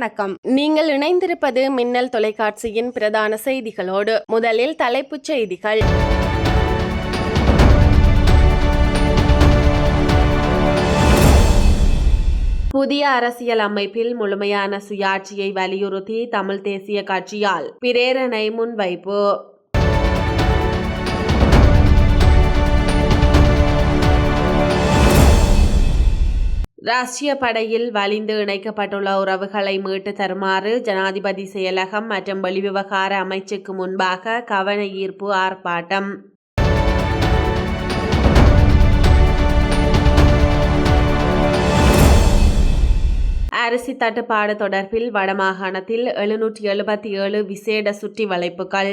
வணக்கம். நீங்கள் இணைந்திருப்பது மின்னல் தொலைக்காட்சியின் பிரதான செய்திகளோடு முதலில் தலைப்புச் செய்திகள். புதிய அரசியல் அமைப்பில் முழுமையான சுயாட்சியை வலியுறுத்தி தமிழ் தேசிய கட்சியால் பிரேரணை முன்வைப்பு. ரஷ்ய படையில் வலிந்து இணைக்கப்பட்டுள்ள உறவுகளை மீட்டு தருமாறு ஜனாதிபதி செயலகம் மற்றும் வெளிவிவகார அமைச்சுக்கு முன்பாக கவன ஈர்ப்பு ஆர்ப்பாட்டம். அரிசி தட்டுப்பாடு தொடர்பில் வடமாகாணத்தில் எழுநூற்றி எழுபத்தி ஏழு விசேட சுற்றி வளைப்புகள்.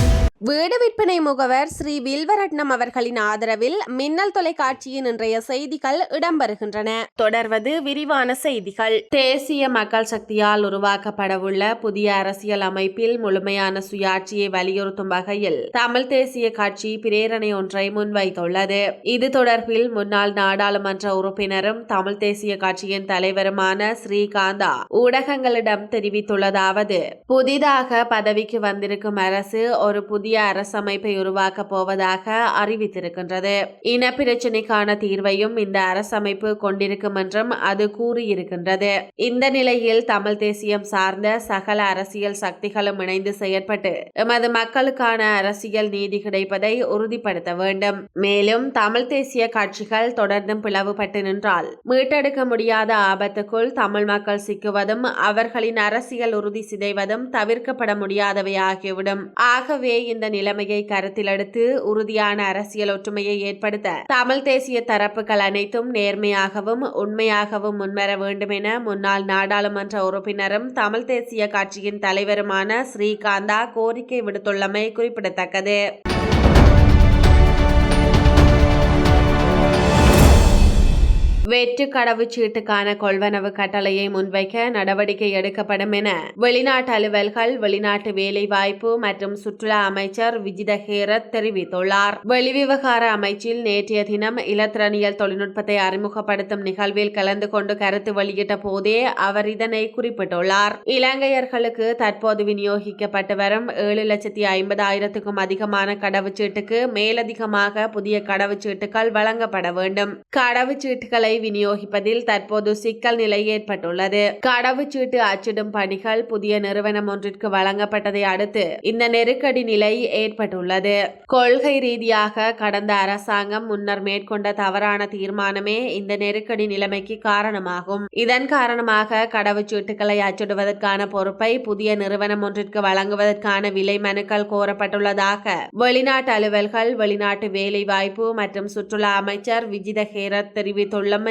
வீடு விற்பனை முகவர் ஸ்ரீ வில்வரட்னம் அவர்களின் ஆதரவில் மின்னல் தொலைக்காட்சியின் இன்றைய செய்திகள் இடம்பெறுகின்றன. தொடர்வது விரிவான செய்திகள். தேசிய மக்கள் சக்தியால் உருவாக்கப்படவுள்ள புதிய அரசியல் அமைப்பில் முழுமையான சுயாட்சியை வலியுறுத்தும் வகையில் தமிழ் தேசிய கட்சி பிரேரணை ஒன்றை முன்வைத்துள்ளது. இது தொடர்பில் முன்னாள் நாடாளுமன்ற உறுப்பினரும் தமிழ் தேசிய கட்சியின் தலைவருமான ஸ்ரீகாந்தா ஊடகங்களிடம் தெரிவித்துள்ளதாவது புதிதாக பதவிக்கு வந்திருக்கும் அரசு ஒரு புதிய புதிய அரசமைப்பை உருவாக்கப் போவதாக அறிவித்திருக்கின்றது. இன பிரச்சினைக்கான தீர்வையும் இந்த அரசமைப்பு கொண்டிருக்கும் என்றும் அது கூறியிருக்கின்றது. இந்த நிலையில் தமிழ் தேசியம் சார்ந்த சகல அரசியல் சக்திகளும் இணைந்து செயற்பட்டு எமது மக்களுக்கான அரசியல் நீதி கிடைப்பதை உறுதிப்படுத்த வேண்டும். மேலும் தமிழ் தேசிய கட்சிகள் தொடர்ந்தும் பிளவுபட்டு நின்றால் மீட்டெடுக்க முடியாத ஆபத்துக்குள் தமிழ் மக்கள் சிக்குவதும் அவர்களின் அரசியல் உறுதி சிதைவதும் தவிர்க்கப்பட முடியாதவை ஆகிவிடும். ஆகவே இந்த நிலைமையை கருத்தில் எடுத்து உறுதியான அரசியல் ஒற்றுமையை ஏற்படுத்த தமிழ் தேசிய தரப்புகள் அனைத்தும் நேர்மையாகவும் உண்மையாகவும் முன்வர வேண்டும் என முன்னாள் நாடாளுமன்ற உறுப்பினரும் தமிழ் தேசிய கட்சியின் தலைவருமான ஸ்ரீகாந்தா கோரிக்கை விடுத்துள்ளமை குறிப்பிடத்தக்கது. வெற்று கடவுச்சீட்டுக்கான கொள்வனவு கட்டளையை முன்வைக்க நடவடிக்கை எடுக்கப்படும் என வெளிநாட்டு அலுவல்கள் வெளிநாட்டு வேலைவாய்ப்பு மற்றும் சுற்றுலா அமைச்சர் விஜித ஹேரத் தெரிவித்துள்ளார். வெளிவிவகார அமைச்சில் நேற்றைய தினம் இலத்திரனியல் தொழில்நுட்பத்தை அறிமுகப்படுத்தும் நிகழ்வில் கலந்து கொண்டு கருத்து வெளியிட்ட போதே அவர் இதனை குறிப்பிட்டுள்ளார். இலங்கையர்களுக்கு தற்போது விநியோகிக்கப்பட்டு வரும் ஏழு லட்சத்தி ஐம்பதாயிரத்துக்கும் அதிகமான கடவுச்சீட்டுக்கு மேலதிகமாக புதிய கடவுச்சீட்டுகள் வழங்கப்பட வேண்டும். கடவுச்சீட்டுகளை விநியோகிப்பதில் தற்போது சிக்கல் நிலை ஏற்பட்டுள்ளது. கடவுச்சீட்டு அச்சிடும் பணிகள் புதிய நிறுவனம் ஒன்றிற்கு வழங்கப்பட்டதை அடுத்து இந்த நெருக்கடி நிலை ஏற்பட்டுள்ளது. கொள்கை ரீதியாக கடந்த அரசாங்கம் முன்னர் மேற்கொண்ட தவறான தீர்மானமே இந்த நெருக்கடி நிலைமைக்கு காரணமாகும். இதன் காரணமாக கடவுச்சீட்டுகளை அச்சிடுவதற்கான பொறுப்பை புதிய நிறுவனம் ஒன்றிற்கு வழங்குவதற்கான விலை மனுக்கள் கோரப்பட்டுள்ளதாக வெளிநாட்டு அலுவல்கள் வெளிநாட்டு வேலைவாய்ப்பு மற்றும் சுற்றுலா அமைச்சர் விஜித ஹேரத் தெரிவித்துள்ளமை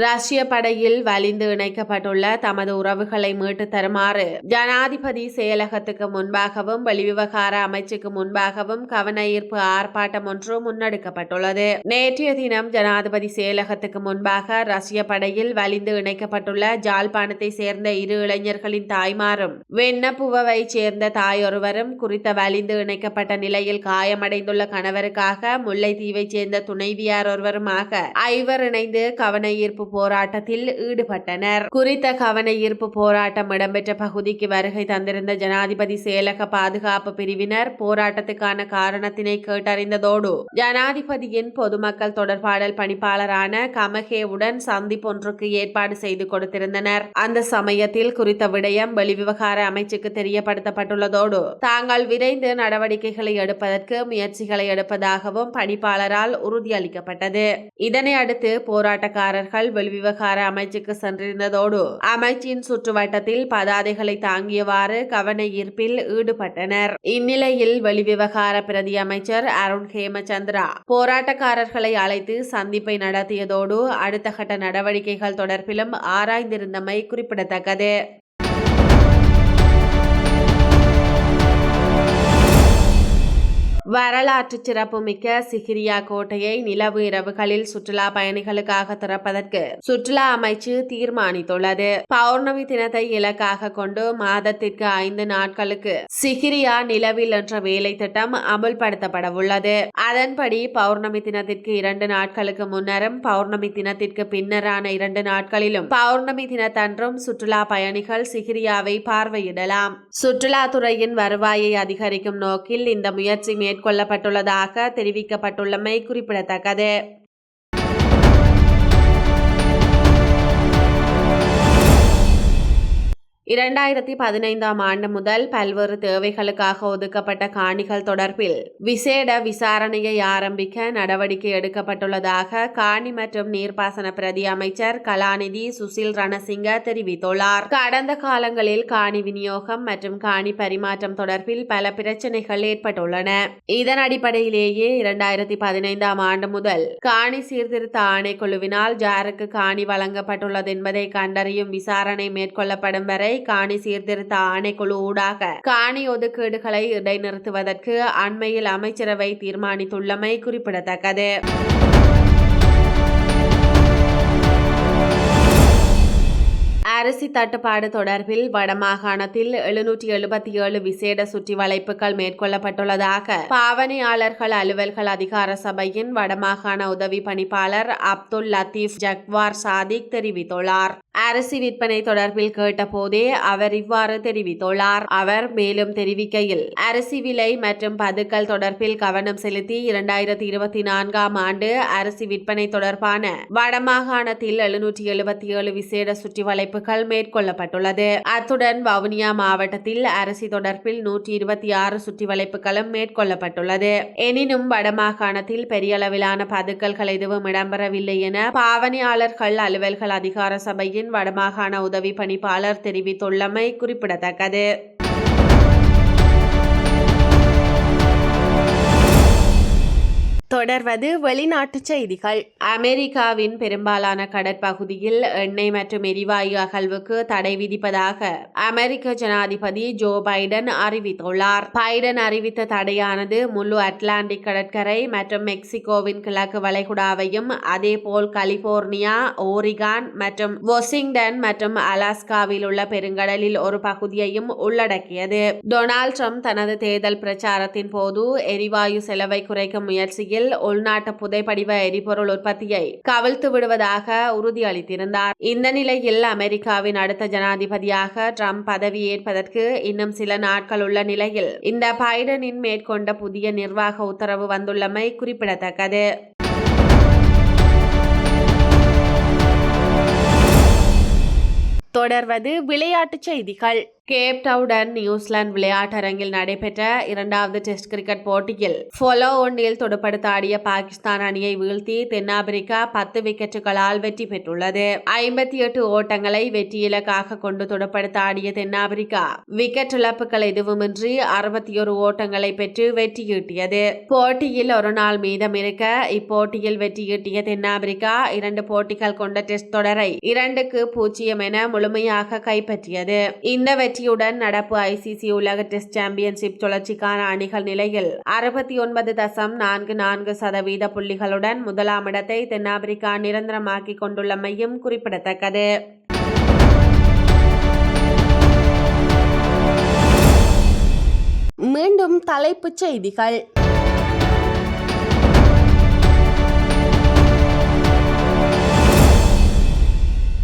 ரஷ்ய படையில் வலிந்து இணைக்கப்பட்டுள்ள தமது உறவுகளை மீட்டு தருமாறு ஜனாதிபதி செயலகத்துக்கு முன்பாகவும் வெளிவிவகார அமைச்சுக்கு முன்பாகவும் கவன ஈர்ப்பு ஆர்ப்பாட்டம் ஒன்று முன்னெடுக்கப்பட்டுள்ளது. நேற்றைய தினம் ஜனாதிபதி செயலகத்துக்கு முன்பாக ரஷ்ய படையில் வலிந்து இணைக்கப்பட்டுள்ள ஜாழ்ப்பாணத்தை சேர்ந்த இரு இளைஞர்களின் தாய்மாரும் வெண்ணப்புவவை சேர்ந்த தாயொருவரும் குறித்த வலிந்து இணைக்கப்பட்ட நிலையில் காயமடைந்துள்ள கணவருக்காக முல்லைத்தீவை சேர்ந்த துணைவியார் ஒருவருமாக ஐவர் இணைந்து கவன ஈர்ப்பு போராட்டத்தில் ஈடுபட்டனர். குறித்த கவன ஈர்ப்பு போராட்டம் இடம்பெற்ற பகுதிக்கு வருகை தந்திருந்த ஜனாதிபதி செயலக பாதுகாப்பு பிரிவினர் போராட்டத்துக்கான காரணத்தினை கேட்டறிந்ததோடு ஜனாதிபதியின் பொதுமக்கள் தொடர்பாடல் பணிப்பாளரான கமகேவுடன் சந்திப்பொன்றுக்கு ஏற்பாடு செய்து கொடுத்திருந்தனர். அந்த சமயத்தில் குறித்த விடயம் வெளிவிவகார அமைச்சுக்கு தெரியப்படுத்தப்பட்டுள்ளதோடு தாங்கள் விரைந்து நடவடிக்கைகளை எடுப்பதற்கு முயற்சிகளை எடுப்பதாகவும் பணிப்பாளரால் உறுதியளிக்கப்பட்டது. இதனை அடுத்து போராட்டக்காரர்கள் வெளிவிவகார அமைச்சுக்கு சென்றிருந்ததோடு அமைச்சின் சுற்றுவட்டத்தில் பதாதைகளை தாங்கியவாறு கவன ஈர்ப்பில் ஈடுபட்டனர். இந்நிலையில் வெளிவிவகார பிரதி அமைச்சர் அருண் ஹேமச்சந்திரா போராட்டக்காரர்களை அழைத்து சந்திப்பை நடத்தியதோடு அடுத்த கட்ட நடவடிக்கைகள் தொடர்பிலும் ஆராய்ந்திருந்தமை குறிப்பிடத்தக்கது. வரலாற்று சிறப்புமிக்க சிகிரியா கோட்டையை நிலவு இரவுகளில் சுற்றுலா பயணிகளுக்காக திறப்பதற்கு சுற்றுலா அமைச்சு தீர்மானித்துள்ளது. பௌர்ணமி தினத்தை இலக்காக கொண்டு மாதத்திற்கு ஐந்து நாட்களுக்கு சிகிரியா நிலவில் என்ற வேலை திட்டம் அமுல்படுத்தப்பட உள்ளது அதன்படி பௌர்ணமி தினத்திற்கு இரண்டு நாட்களுக்கு முன்னரும் பௌர்ணமி தினத்திற்கு பின்னரான இரண்டு நாட்களிலும் பௌர்ணமி தினத்தன்றும் சுற்றுலா பயணிகள் சிகிரியாவை பார்வையிடலாம். சுற்றுலாத்துறையின் வருவாயை அதிகரிக்கும் நோக்கில் இந்த முயற்சி மேற்கொள்ளப்பட்டுள்ளதாக தெரிவிக்கப்பட்டுள்ளமை குறிப்பிடத்தக்கது. இரண்டாயிரத்தி பதினைந்தாம் ஆண்டு முதல் பல்வேறு தேவைகளுக்காக ஒதுக்கப்பட்ட காணிகள் தொடர்பில் விசேட விசாரணையை ஆரம்பிக்க நடவடிக்கை எடுக்கப்பட்டுள்ளதாக காணி மற்றும் நீர்ப்பாசன பிரதி அமைச்சர் கலாநிதி சுசில் ரணசிங்க தெரிவித்துள்ளார். கடந்த காலங்களில் காணி விநியோகம் மற்றும் காணி பரிமாற்றம் தொடர்பில் பல பிரச்சனைகள் ஏற்பட்டுள்ளன. இதன் அடிப்படையிலேயே இரண்டாயிரத்தி பதினைந்தாம் ஆண்டு முதல் காணி சீர்திருத்த ஆணைக்குழுவினால் ஜாருக்கு காணி வழங்கப்பட்டுள்ளது என்பதை கண்டறியும் விசாரணை மேற்கொள்ளப்படும் வரை காணி சீர்திருத்த ஆணைக்குழு ஊடாக காணி ஒதுக்கீடுகளை இடைநிறுத்துவதற்கு அண்மையில் அமைச்சரவை தீர்மானித்துள்ளமை குறிப்பிடத்தக்கது. அரிசி தட்டுப்பாடு தொடர்பில் வடமாகாணத்தில் எழுநூற்றி எழுபத்தி ஏழு விசேட சுற்றி வளைப்புகள் மேற்கொள்ளப்பட்டுள்ளதாக பாவனையாளர்கள் அலுவல்கள் அதிகார சபையின் வடமாகாண உதவி பணிப்பாளர் அப்துல் லத்தீப் ஜக்வார் சாதிக் தெரிவித்துள்ளார். அரிசி விற்பனை தொடர்பில் கேட்டபோதே அவர் இவ்வாறு தெரிவித்துள்ளார். அவர் மேலும் தெரிவிக்கையில் அரிசி விலை மற்றும் பதுக்கல் தொடர்பில் கவனம் செலுத்தி இரண்டாயிரத்தி இருபத்தி நான்காம் ஆண்டு அரிசி விற்பனை தொடர்பான வடமாகாணத்தில் எழுநூற்றி எழுபத்தி ஏழு விசேட சுற்றி வளைப்புகள் மேற்கொள்ளப்பட்டுள்ளது. அத்துடன் வவுனியா மாவட்டத்தில் அரசி தொடர்பில் நூற்றி இருபத்தி ஆறு சுற்றி வளைப்புகளும் மேற்கொள்ளப்பட்டுள்ளது. எனினும் வடமாகாணத்தில் பெரிய அளவிலான பதுக்கல்கள் எதுவும் இடம்பெறவில்லை என பாவனையாளர்கள் அலுவல்கள் அதிகார சபையின் வடமாகாண உதவி பணிப்பாளர் தெரிவித்துள்ளமை குறிப்பிடத்தக்கது. தொடர்வது வெளிநாட்டு செய்திகள். அமெரிக்காவின் பெரும்பாலான கடற்பகுதியில் எண்ணெய் மற்றும் எரிவாயு அகழ்வுக்கு தடை விதிப்பதாக அமெரிக்க ஜனாதிபதி ஜோ பைடன் அறிவித்துள்ளார். பைடன் அறிவித்த தடையானது முழு அட்லாண்டிக் கடற்கரை மற்றும் மெக்சிகோவின் கிழக்கு வளைகுடாவையும் அதேபோல் கலிபோர்னியா ஓரிகான் மற்றும் வாஷிங்டன் மற்றும் அலாஸ்காவில் உள்ள பெருங்கடலில் ஒரு பகுதியையும் உள்ளடக்கியது. டொனால்ட் ட்ரம்ப் தனது தேர்தல் பிரச்சாரத்தின் போது எரிவாயு செலவை குறைக்கும் முயற்சியில் உள்நாட்டு புதைப்படிவ எரிபொருள் உற்பத்தியை கவிழ்த்து விடுவதாக உறுதியளித்திருந்தார். இந்த நிலையில் அமெரிக்காவின் அடுத்த ஜனாதிபதியாக ட்ரம்ப் பதவியேற்பதற்கு இன்னும் சில நாட்கள் உள்ள நிலையில் இந்த பைடனின் மேற்கொண்ட புதிய நிர்வாக உத்தரவு வந்துள்ளமை குறிப்பிடத்தக்கது. தொடர்வது விளையாட்டுச் செய்திகள். கேப்டவுடன் நியூசிலாந்து விளையாட்டரங்கில் நடைபெற்ற இரண்டாவது டெஸ்ட் கிரிக்கெட் போட்டியில் ஃபொலோ ஒன்றில் துடுப்படுத்த ஆடிய பாகிஸ்தான் அணியை வீழ்த்தி தென்னாப்பிரிக்கா பத்து விக்கெட்டுகளால் வெற்றி பெற்றுள்ளது. ஐம்பத்தி எட்டு ஓட்டங்களை வெற்றி இலக்காக கொண்டு துடுப்படுத்த ஆடிய தென்னாப்பிரிக்கா விக்கெட் இழப்புகள் எதுவுமின்றி அறுபத்தி ஒரு ஓட்டங்களை பெற்று வெற்றியீட்டியது போட்டியில் ஒரு நாள் மீதம் இருக்க இப்போட்டியில் வெற்றியீட்டிய தென்னாப்பிரிக்கா இரண்டு போட்டிகள் கொண்ட டெஸ்ட் தொடரை இரண்டுக்கு பூஜ்ஜியம் என முழுமையாக கைப்பற்றியது. இந்த வெற்றியுடன் நடப்பு ஐசிசி உலக டெஸ்ட் சாம்பியன்ஷிப் சுழற்சிக்கான அணிகள் நிலையில் அறுபத்தி ஒன்பது தசம் நான்கு நான்கு சதவீத புள்ளிகளுடன் முதலாம் இடத்தை தென்னாப்பிரிக்கா நிரந்தரமாக்கிக் கொண்டுள்ளமையும் குறிப்பிடத்தக்கது. மீண்டும் தலைப்புச் செய்திகள்.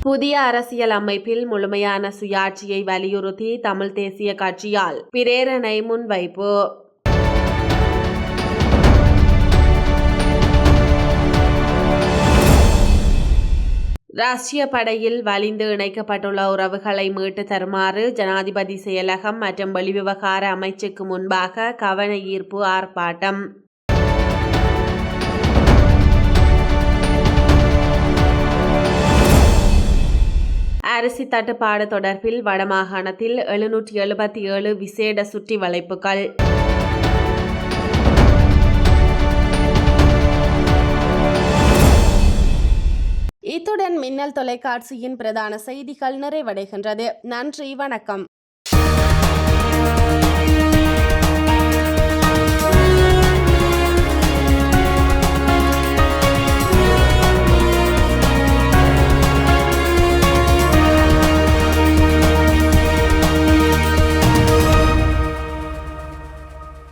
புதிய அரசியல் அமைப்பில் முழுமையான சுயாட்சியை வலியுறுத்தி தமிழ் தேசிய கட்சியால் பிரேரணை முன்வைப்பு. ரஷ்ய படையில் வலிந்து இணைக்கப்பட்டுள்ள உறவுகளை மீட்டு தருமாறு ஜனாதிபதி செயலகம் மற்றும் வெளிவிவகார அமைச்சுக்கு முன்பாக கவன ஈர்ப்பு ஆர்ப்பாட்டம். அரிசி தட்டுப்பாடு தொடர்பில் வடமாகாணத்தில் எழுநூற்றி எழுபத்தி ஏழு விசேட சுற்றி வளைப்புகள். இத்துடன் மின்னல் தொலைக்காட்சியின் பிரதான செய்திகள் நிறைவடைகின்றது. நன்றி வணக்கம்.